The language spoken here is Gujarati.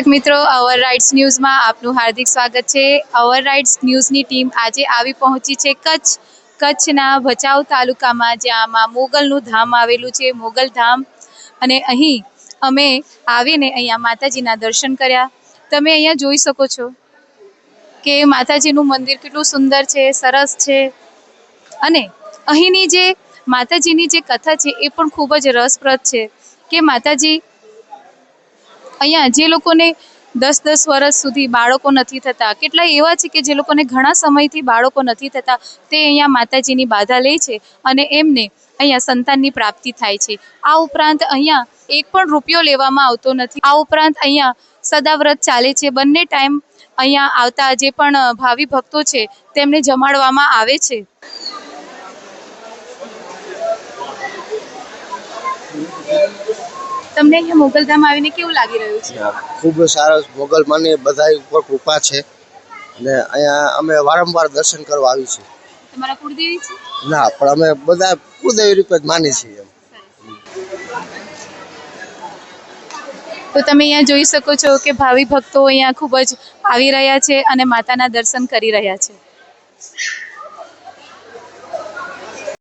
દર્શક મિત્રો અવર રાઇટ્સ ન્યૂઝમાં આપનું હાર્દિક સ્વાગત છે. અવર રાઇટ્સ ન્યૂઝની ટીમ આજે આવી પહોંચી છે કચ્છ. કચ્છના ભચાઉ તાલુકામાં જ્યાં માં મોગલનું ધામ આવેલું છે, મોગલ ધામ. અને અહીં અમે આવીને અહીંયા માતાજીના દર્શન કર્યા. તમે અહીંયા જોઈ શકો છો કે માતાજીનું મંદિર કેટલું સુંદર છે, સરસ છે. અને અહીંની જે માતાજીની જે કથા છે એ પણ ખૂબ જ રસપ્રદ છે કે માતાજી અહીંયા જે લોકોને દસ દસ વર્ષ સુધી બાળકો નથી થતા, કેટલાય એવા છે કે જે લોકોને ઘણા સમયથી બાળકો નથી થતા, તે અહીંયા માતાજીની બાધા લે છે અને એમને અહીંયા સંતાનની પ્રાપ્તિ થાય છે. આ ઉપરાંત અહીંયા એક પણ રૂપિયો લેવામાં આવતો નથી. આ ઉપરાંત અહીંયા સદાવ્રત ચાલે છે. બંને ટાઈમ અહીંયા આવતા જે પણ ભાવિ ભક્તો છે, તેમને જમાડવામાં આવે છે. તમને અહીંયા મોગલધામ આવીને કેવું લાગી રહ્યું છે? ખૂબ સારો મોગલ માની બધા ઉપર કૃપા છે. અને અહીંયા અમે વારંવાર દર્શન કરવા આવી છીએ. તમારા કુળદેવી છે? ના પણ અમે બધા કુળદેવી રૂપે જ માની છીએ તો તમે અહીંયા જોઈ શકો છો કે ભાવિ ભક્તો અહીંયા ખૂબ જ આવી રહ્યા છે અને માતાના દર્શન કરી રહ્યા છે.